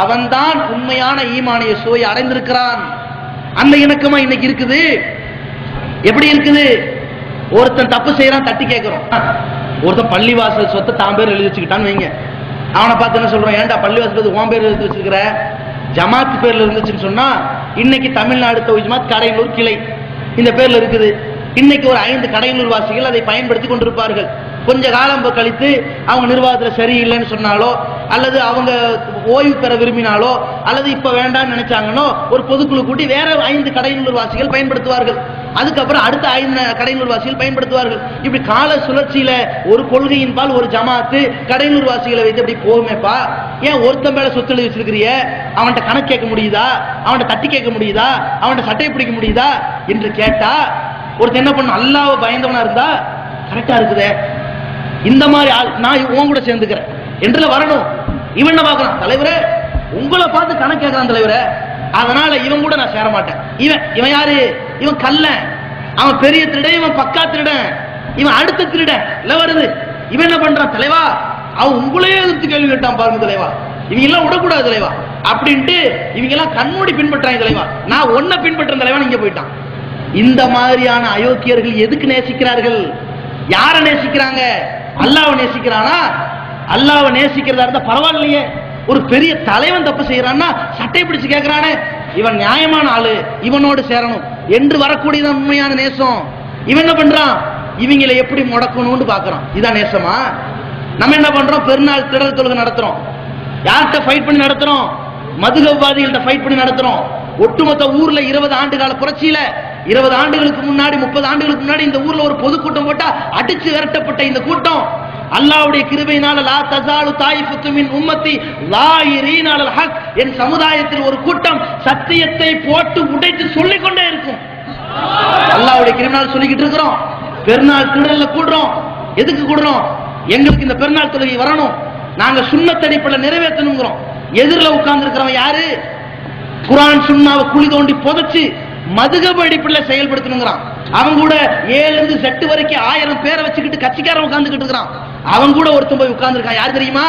அவன்தான் உண்மையான ஈமானிய சுவை அடைந்திருக்கிறான். அந்த இணக்கமா இன்னைக்கு இருக்குது? எப்படி இருக்குது? ஒருத்தன் தப்பு செய்யறான் தட்டி கேட்கிறோம். ஒருத்தன் பள்ளிவாசல் சொத்தை தான் பேர் எழுதி வச்சுக்கிட்டான்னு வைங்க. அவனை பார்த்து என்ன சொல்றோம்? ஏன்டா பள்ளிவாசல் உன் பேர் எழுதி வச்சிருக்கிற? ஜமாத் பேர்ல இருந்துச்சுன்னு சொன்னா இன்னைக்கு தமிழ்நாடு தொகுதி கடையலூர் கிளை. இந்த பேர்ல இருக்குது. இன்னைக்கு ஒரு ஐந்து கடையலூர் வாசிகள் அதை பயன்படுத்தி கொண்டிருப்பார்கள். கொஞ்ச காலம் கழித்து அவங்க நிர்வாகத்தில் சரியில்லைன்னு சொன்னாலோ அல்லது அவங்க ஓய்வு பெற விரும்பினாலோ அல்லது இப்போ வேண்டாம்னு நினைச்சாங்கன்னோ ஒரு பொதுக்குழு கூட்டி வேற ஐந்து கடையனூர் வாசிகள் பயன்படுத்துவார்கள். அதுக்கப்புறம் அடுத்த ஐந்து கடையனூர் வாசிகள் பயன்படுத்துவார்கள். இப்படி கால சுழற்சியில ஒரு கொள்கையின் பால் ஒரு ஜமாத்து கடையனூர் வாசிகளை வைத்து அப்படி போகுமேப்பா? ஏன் ஒருத்தன் மேல சொத்து எழுதி வச்சிருக்கிறிய? அவன்கிட்ட கணக்கு கேட்க முடியுதா? அவன்கிட்ட தட்டி கேட்க முடியுதா? அவன்கிட்ட சட்டையை பிடிக்க முடியுதா? என்று கேட்டா ஒருத்தன் என்ன பண்ணும் அல்லாஹ் பயந்தவனா இருந்தா கரெக்டா இருக்குதே. இந்த மாதிரி ஆள் நான் உன் கூட சேர்ந்துக்கிறேன். என்றுல வரணும். இவன் என்ன பார்க்கறான்? தலைவரே உங்களை பார்த்து கணக்கு கேட்கறான் தலைவரே. அதனால இவன் கூட நான் சேர மாட்டேன். இவன் இவன் யாரு? இவன் கல்ல அவன் பெரிய திருடன் இவன் பக்கா திருடன். இவன் அடுத்த திருடன். இல்ல வருது. இவன் என்ன பண்றான் தலைவா? அவன் உங்களையே எதிர்த்து கேள்வி கேட்டான் பாருங்க தலைவா. இவங்க எல்லாம் விடக்கூடாது தலைவா. அப்படின்ட்டு இவங்க எல்லாம் கண்மூடி பின்பற்றாங்க தலைவா. நான் ஒன்ன பின்பற்ற தலைவா இங்க போயிட்டான். இந்த மாதிரியான அயோக்கியர்கள் எதுக்கு நேசிக்கிறார்கள்? யாரை நேசிக்கிறாங்க? அல்லாவை நேசிக்கிறானா? அல்லாவை நேசிக்கிறதா இருந்தா பரவாயில்லையே. ஒரு பெரிய தலைவன் தப்பு செய்யறான்னா சட்டை பிடிச்சு கேட்கிறானே இவன் நியாயமான ஆளு. இவனோடு சேரணும். என்று வரக்கூடியதான் உண்மையான நேசம். இவன் என்ன பண்றான்? இவங்களை எப்படி முடக்கணும்னு பாக்குறான் இதான் நேசமா? நம்ம என்ன பண்றோம்? பெருநாள் திடல் தொழுகை நடத்துறோம். யார்கிட்ட ஃபைட் பண்ணி நடத்துறோம்? மதுகவாதிகள்கிட்ட ஃபைட் பண்ணி நடத்துறோம். ஒட்டுமொத்த ஊர்ல இருபது ஆண்டு கால புரட்சியில இருபது ஆண்டுகளுக்கு முன்னாடி முப்பது ஆண்டுகளுக்கு முன்னாடி இந்த ஊர்ல ஒரு பொதுக்கூட்டம் போட்டா அடிச்சு விரட்டப்பட்ட இந்த கூட்டம். அல்லாவுடைய கிருபையினால லா தசாலு தாயிஃபத்து மின் உம்மத்தி லாயிரீன் ஹக் என் சமுதாயத்தில் ஒரு கூட்டம் சத்தியத்தை போட்டு உடைத்து சொல்லிக் கொண்டே இருக்கும். அல்லாவுடைய கிருபையினால் சொல்லிக்கிட்டு இருக்கிறோம். பெருநாள் திருடல்ல கூடுறோம். எதுக்கு கூடுறோம்? எங்களுக்கு இந்த பெருநாள் தொழுகை வரணும். நாங்க சுண்ணத்தடிப்பில் நிறைவேற்றணுங்கிறோம். எதிரில் உட்கார்ந்து இருக்கிறவன் யாரு? குரான் சுண்ணாவை குழி தோண்டி புதைச்சு மதுகப அடிப்படையில் செயல்படுத்தணுங்கிறான். அவன் கூட ஏழு இருந்து செட்டு வரைக்கும் ஆயிரம் பேரை வச்சுக்கிட்டு கட்சிக்காரன் உட்காந்துக்கிட்டு இருக்கிறான். அவன் கூட ஒருத்தன் போய் உட்கார்ந்துருக்கான். யார் தெரியுமா?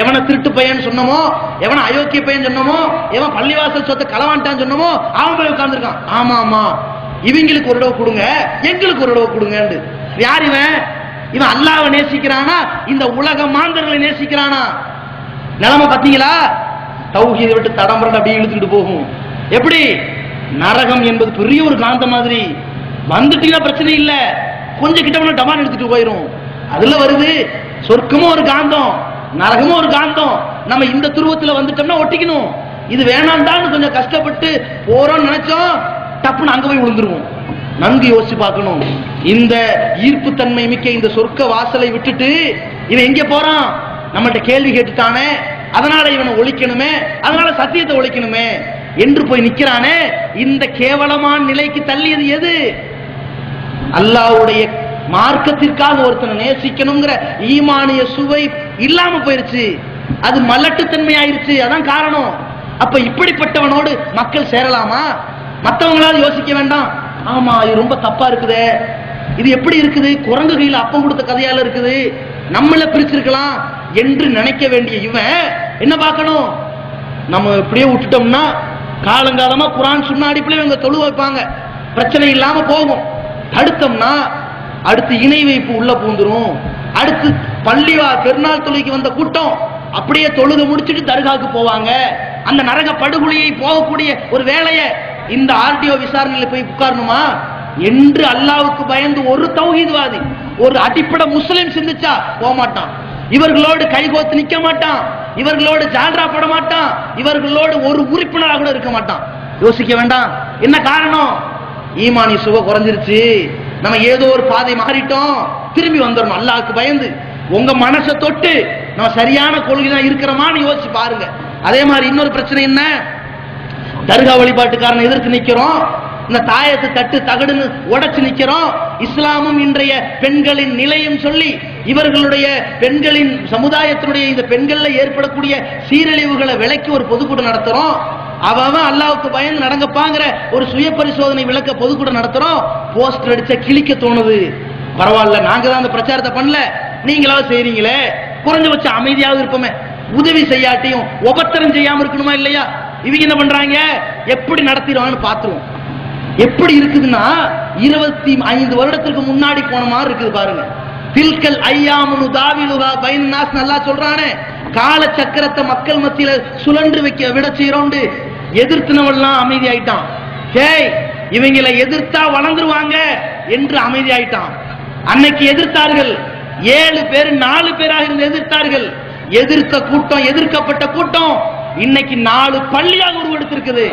எவனை திருட்டு பையன் சொன்னமோ? எவனை அயோக்கிய பையன் சொன்னமோ? எவன் பள்ளிவாசல் சொத்தை களவான்ட்டான்னு சொன்னமோ? அவன் போய் உட்கார்ந்துருக்கான். ஆமா ஆமா இவங்களுக்கு ஒரு தடவை கொடுங்க. எங்களுக்கு ஒரு தடவை கொடுங்க யார் இவன்? இவன் அல்லாவை நேசிக்கிறானா? இந்த உலக மாந்தர்களை நேசிக்கிறானா? நிலைமை பார்த்தீங்களா தௌஹீதை விட்டு தடம்பரண்டு அப்படியே இழுத்துக்கிட்டு போகும். எப்படி? நரகம் என்பது பெரிய ஒரு காந்த மாதிரி. வந்துட்டீங்கன்னா பிரச்சனை இல்லை. கொஞ்சம் கிட்ட வேணா டமான் எடுத்துட்டு போயிரும். அதுல வருது சொர்க்கமும் ஒரு காந்தம் நரகமும் ஒரு காந்தம். நம்ம இந்த துருவத்துல வந்துட்டோம்னா ஒட்டிக்கணும். இது வேணாண்டான்னு கொஞ்சம் கஷ்டப்பட்டு போறோம்னு நினைச்சோம் டப்புன்னு அங்க போய் விழுந்துருவோம். நன்கு யோசிச்சு பார்க்கணும். இந்த ஈர்ப்பு தன்மை மிக்க இந்த சொர்க்க வாசலை விட்டுட்டு இவன் எங்க போறான்? நம்மள்ட்ட கேள்வி கேட்டுட்டானே. அதனால இவனை ஒழிக்கணுமே அதனால சத்தியத்தை ஒழிக்கணுமே என்று போய் நிக்கிறானே இந்த கேவலமான நிலைக்கு தள்ளியது எது? அல்லாவுடைய மார்க்கத்திற்காக ஒருத்தனை நேசிக்கணுங்கிற ஈமானிய சுவை இல்லாம போயிருச்சு. அது மலட்டுத்தன்மை ஆயிருச்சு அதான் காரணம். அப்ப இப்படிப்பட்டவனோடு மக்கள் சேரலாமா? மற்றவங்களால யோசிக்க வேண்டாம். ஆமா இது ரொம்ப தப்பா இருக்குதே. இது எப்படி இருக்குது? குரங்கு கையில் அப்பம் கொடுத்த கதையால இருக்குது. நம்மள பிரிச்சிருக்கலாம் என்று நினைக்க வேண்டிய இவன் என்ன பார்க்கணும்? நம்ம இப்படியே விட்டுட்டோம்னா காலங்காலமா குரான் சொன்ன அடிப்படையில் இவங்க தொழு வைப்பாங்க. பிரச்சனை இல்லாம போகும். தடுத்தோம்னா அடுத்து இணை வைப்பு உள்ள பூந்துரும். அடுத்து பள்ளிவா பெருநாள் தொழுகைக்கு வந்த கூட்டம் அப்படியே தொழுது முடிச்சுட்டு தர்காவுக்கு போவாங்க. அந்த நரக படுகொலையை போகக்கூடிய ஒரு வேலையை இந்த ஆர்டிஓ விசாரணையில் போய் உட்காரணுமா? என்று அல்லாவுக்கு பயந்து ஒரு தௌஹீத்வாதி ஒரு அடிப்படை முஸ்லிம் சிந்திச்சா போக மாட்டான் இவர்களோடு கைகோத்து நிக்க மாட்டான். இவர்களோடு ஜால்ரா போட மாட்டான். இவர்களோடு ஒரு உறுப்பினராக கூட இருக்க மாட்டான். யோசிக்க வேண்டாம். என்ன காரணம்? ஈமானி சுக குறைஞ்சிருச்சு. நம்ம ஏதோ ஒரு பாதை மாறிட்டோம். திரும்பி வந்துடணும். அல்லாவுக்கு பயந்து. உங்க மனசை தொட்டு நம்ம சரியான கொள்கை தான் இருக்கிறோமான்னு யோசிச்சு பாருங்க. அதே மாதிரி இன்னொரு பிரச்சனை என்ன? தர்கா வழிபாட்டுக்காரனை எதிர்த்து நிக்கிறோம். இந்த தாயத்தை தட்டு தகடுன்னு உடச்சு நிக்கிறோம். இஸ்லாமும் இன்றைய பெண்களின் நிலையும் சொல்லி இவர்களுடைய பெண்களின் சமுதாயத்தினுடைய இந்த பெண்கள்ல ஏற்படக்கூடிய சீரழிவுகளை விலக்கி ஒரு பொதுக்கூட்டம் நடத்துறோம். அவன் அல்லாவுக்கு பயந்து நடங்கப்பாங்கிற ஒரு சுய பரிசோதனை விளக்க பொதுக்கூட்டம் நடத்துறோம். போஸ்டர் அடிச்ச கிழிக்க தோணுது. பரவாயில்ல நாங்க தான் அந்த பிரச்சாரத்தை பண்ணல. நீங்களாவது செய்றீங்களே. குறைஞ்சபட்சம் அமைதியாக இருப்போமே. உதவி செய்யாட்டியும் உபத்திரம் செய்யாம இருக்கணுமா இல்லையா? இவங்க என்ன பண்றாங்க? எப்படி நடத்திடுவாங்கன்னு பாத்துருவோம் எப்படி இருக்குதுன்னா இருபத்தி ஐந்து வருடத்திற்கு முன்னாடி போன மாதிரி இருக்குது பாருங்க. தில்கல் ஐயாமுனு தாவிலுகா பைனாஸ் நல்லா சொல்றானே. கால சக்கரத்தை மக்கள் மத்தியில சுழன்று வைக்க விட செய்யறோண்டு. எதிர்த்தினவெல்லாம் அமைதி ஆயிட்டான் இவங்களை எதிர்த்தா வளர்ந்துருவாங்க என்று அமைதி ஆயிட்டான் அன்னைக்கு எதிர்த்தார்கள். ஏழு பேர் நாலு பேராக இருந்து எதிர்த்தார்கள். எதிர்த்த கூட்டம் எதிர்க்கப்பட்ட கூட்டம். இன்னைக்கு நாலு பள்ளியாக உருவெடுத்திருக்குது.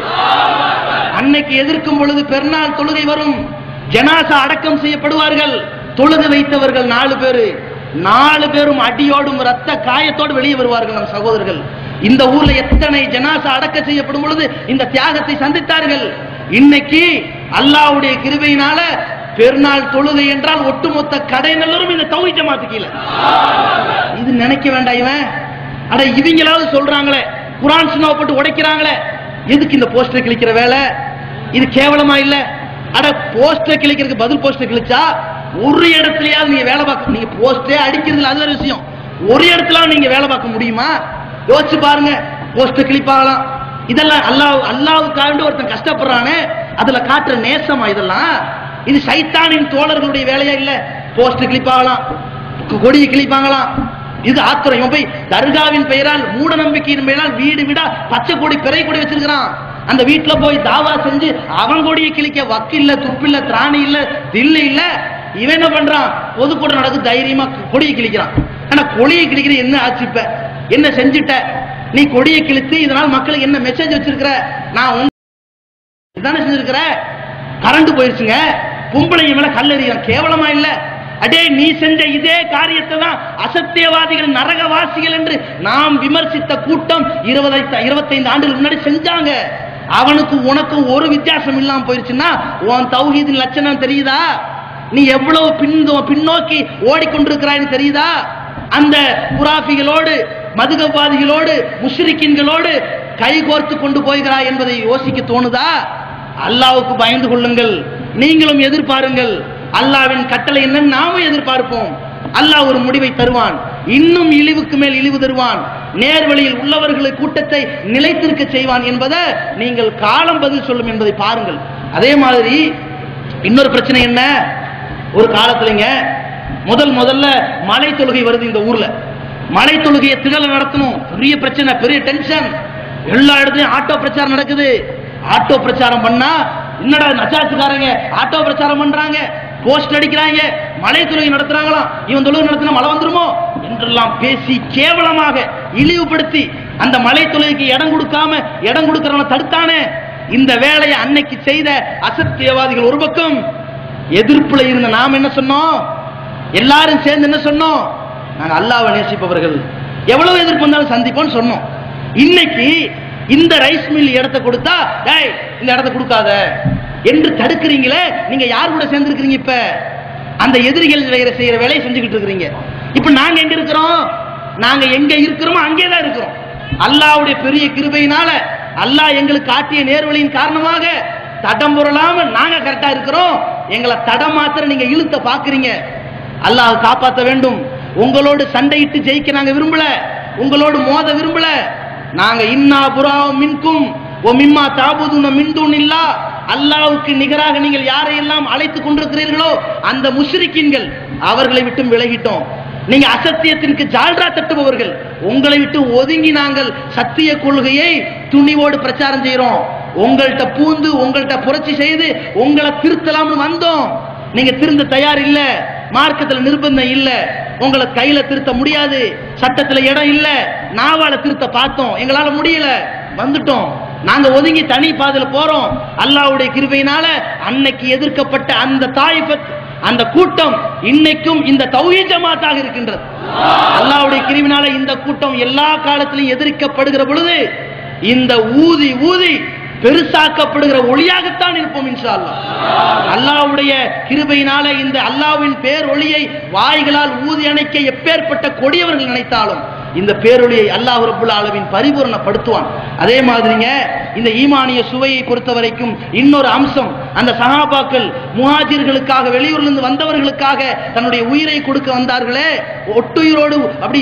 அன்னைக்கு எதிர்க்கும் பொழுது பெருநாள் தொழுகை வரும். ஜனாசா அடக்கம் செய்யப்படுவார்கள். தொழுது வைத்தவர்கள் நாலு பேரு. நாலு பேரும் அடியோடும் ரத்த காயத்தோடு வெளியே வருவார்கள் நம் சகோதரர்கள். இந்த ஊர்ல எத்தனை ஜனாசா அடக்க செய்யப்படும் பொழுது இந்த தியாகத்தை சந்தித்தார்கள். இன்னைக்கு அல்லாஹ்வுடைய கிருபையினால பெருநாள் தொழுகை என்றால் ஒட்டுமொத்த கடை நல்லரும் இந்த தௌஹி ஜமாத்து கீழே. இது நினைக்க வேண்டாம் இவன். அட இவங்களாவது சொல்றாங்களே. குரான் சுண்ணாவை போட்டு உடைக்கிறாங்களே. எதுக்கு இந்த போஸ்டர் கிழிக்கிற வேலை? இது கேவலமா இல்ல? அட போஸ்டர் கிழிக்கிறதுக்கு பதில் போஸ்டர் கிழிச்சா ஒரு இடத்துலயாவது நீங்க வேலை பார்க்க நீங்க போஸ்டே அடிக்கிறதுல அது ஒரு விஷயம். ஒரு இடத்துல நீங்க வேலை பார்க்க முடியுமா? யோசிச்சு பாருங்க. போஸ்டர் கிழிப்பாகலாம் இதெல்லாம் அல்லாஹ் அல்லாவுக்காண்டு ஒருத்தன் கஷ்டப்படுறானே அதுல காட்டுற நேசமா இதெல்லாம்? இது சைத்தானின் தோழர்களுடைய வேலையா இல்ல? போஸ்டர் கிழிப்பாகலாம் கொடியை கிழிப்பாங்களாம். இது ஆத்திரம். இவன் போய் தர்காவின் பெயரால் மூட நம்பிக்கையின் பெயரால் வீடு வீடா பச்சை கொடி பிறை கொடி வச்சிருக்கிறான். அந்த வீட்டுல போய் தாவா செஞ்சு அவன் கொடியை கிழிக்க வக்கு இல்ல துப்பு இல்ல திராணி இல்ல தில்லு இல்ல. இவன் என்ன பண்றான்? பொதுக்கூட்டம் நடக்கு தைரியமா கொடியை கிழிக்கிறான். ஆனா கொடியை கிழிக்கிற என்ன ஆச்சு இப்ப? என்ன செஞ்சுட்ட? நீ கொடியை கிழித்து இதனால் மக்களுக்கு என்ன மெசேஜ் வச்சிருக்கிற? நான் உன் செஞ்சிருக்கிற? கரண்ட் போயிருச்சுங்க. பொம்பளைங்க மேல கல்லறியான் கேவலமா இல்லை. அடே நீ செஞ்ச இதே காரியத்தை தான் அசத்தியவாதிகள் நரகவாசிகள் என்று நாம் விமர்சித்த கூட்டம் இருபதை இருபத்தைந்து ஆண்டுகள் முன்னாடி செஞ்சாங்க. அவனுக்கு உனக்கும் ஒரு வித்தியாசம் இல்லாம போயிருச்சுன்னா உன் தௌஹீதின் லட்சணம் தெரியுதா? நீ எவ்வளவு பின் பின்னோக்கி ஓடிக்கொண்டிருக்கிறாய்னு தெரியுதா? அந்த குராஃபிகளோடு மதுகவாதிகளோடு முஷ்ரிக்கின்களோடு கைகோர்த்து கொண்டு போகிறாய் என்பதை யோசிக்க தோணுதா? அல்லாவுக்கு பயந்து கொள்ளுங்கள். நீங்களும் எதிர்பாருங்கள். அல்லாவின் கட்டளை என்னன்னு நாமும் எதிர்பார்ப்போம். அல்லாஹ் ஒரு முடிவை தருவான். இன்னும் இழிவுக்கு மேல் இழிவு தருவான். நேர்வழியில் உள்ளவர்களை கூட்டத்தை நிலைத்திருக்க செய்வான் என்பதை நீங்கள் காலம் பதில் சொல்லும் என்பதை பாருங்கள். அதே மாதிரி இன்னொரு பிரச்சனை என்ன? ஒரு காலத்துலங்க முதல் முதல்ல மலை தொழுகை வருது இந்த ஊர்ல. மலை தொழுகையை திகழ நடத்தணும். பெரிய பிரச்சனை பெரிய டென்ஷன் எல்லா இடத்துலயும் ஆட்டோ பிரச்சாரம் நடக்குது. ஆட்டோ பிரச்சாரம் பண்ணா என்னடா நச்சாச்சுக்காரங்க ஆட்டோ பிரச்சாரம் பண்றாங்க. போஸ்ட் அடிக்கிறாங்க மலை துறை நடத்துறாங்களாம் இவன் தொழுகை நடத்தினா மழை வந்துருமோ? என்றெல்லாம் பேசி கேவலமாக இழிவுபடுத்தி அந்த மலை தொழுகைக்கு இடம் கொடுக்காம இடம் கொடுக்கறவன தடுத்தானே? இந்த வேலையை அன்னைக்கு செய்த அசத்தியவாதிகள் ஒரு பக்கம். எதிர்ப்புல இருந்த நாம் என்ன சொன்னோம்? எல்லாரும் சேர்ந்து என்ன சொன்னோம்? நாங்கள் அல்லாவை நேசிப்பவர்கள். எவ்வளவு எதிர்ப்பு வந்தாலும் சந்திப்போம்னு சொன்னோம். இன்னைக்கு இந்த ரைஸ் மில் இடத்தை கொடுத்தா டேய் இந்த இடத்தை கொடுக்காத. என்று தடுக்கிறீங்களே நீங்க யார் கூட சேர்ந்திருக்கிறீங்க இப்ப? அந்த எதிரிகள் செய்யற வேலையை செஞ்சுக்கிட்டு இருக்கிறீங்க. இப்ப நாங்க எங்க இருக்கிறோம்? நாங்க எங்க இருக்கிறோமோ அங்கே தான் இருக்கிறோம். அல்லாவுடைய பெரிய கிருபையினால அல்லாஹ் எங்களுக்கு காட்டிய நேர்வழியின் காரணமாக தடம் புரளாம நாங்க கரெக்டா இருக்கிறோம். எங்களை தடம் மாத்திர நீங்க இழுத்த பாக்குறீங்க. அல்லாஹ் காப்பாற்ற வேண்டும். உங்களோடு சண்டையிட்டு ஜெயிக்க நாங்க விரும்பல. உங்களோடு மோத விரும்பல. நாங்க இன்னா புறாவும் மின்கும் ஓ மிம்மா தாபுதுன மின்தூன் இல்லா அல்லாவுக்கு நிகராக நீங்கள் யாரையெல்லாம் அழைத்துக் கொண்டிருக்கிறீர்களோ அந்த முஷ்ரிக்கின்கள் அவர்களை விட்டும் விலகிட்டோம். நீங்க அசத்தியத்திற்கு ஜால்ரா தட்டுபவர்கள் உங்களை விட்டு ஒதுங்கி நாங்கள் சத்திய கொள்கையை துணிவோடு பிரச்சாரம் செய்யறோம் உங்கள்கிட்ட பூந்து உங்கள்கிட்ட புரட்சி செய்து உங்களை திருத்தலாம்னு வந்தோம். நீங்க திருந்த தயார் இல்ல மார்க்கத்துல நிர்பந்தம் இல்ல உங்களை கையில திருத்த முடியாது சட்டத்துல இடம் இல்ல நாவால திருத்த பார்த்தோம் எங்களால முடியல வந்துட்டோம். நாங்க ஒதுங்கி தனி பாதையில் போறோம். அல்லாஹ்வுடைய கிருபையினால அன்னைக்கு எதிர்க்கப்பட்ட அந்த தாய்பத் அந்த கூட்டம் இன்னைக்கும் இந்த தௌஹி ஜமாத்தாக இருக்கின்றது. அல்லாஹ்வுடைய கிருபினால இந்த கூட்டம் எல்லா காலத்திலும் எதிர்க்கப்படுகிற பொழுது இந்த ஊதி ஊதி பெருசாக்கப்படுகிற ஒளியாகத்தான் இருப்போம் இன்ஷா அல்லாஹ்வுடைய கிருபையினால இந்த அல்லாஹ்வின் பேர் ஒளியை வாய்களால் ஊதி அணைக்க எப்பேற்பட்ட கொடியவர்கள் நினைத்தாலும் இந்த பேரொழியை அல்லாஹ் ரபுல் ஆலமின் பரிபூரணப்படுத்துவான். அதே மாதிரிங்க இந்த ஈமானிய சுவையை பொறுத்த வரைக்கும் இன்னொரு அம்சம் அந்த சஹாபாக்கள் முஹாஜிர்களுக்காக வெளியூர்ல இருந்து வந்தவர்களுக்காக தன்னுடைய உயிரை கொடுக்க வந்தார்களே ஒட்டுயிரோடு அப்படி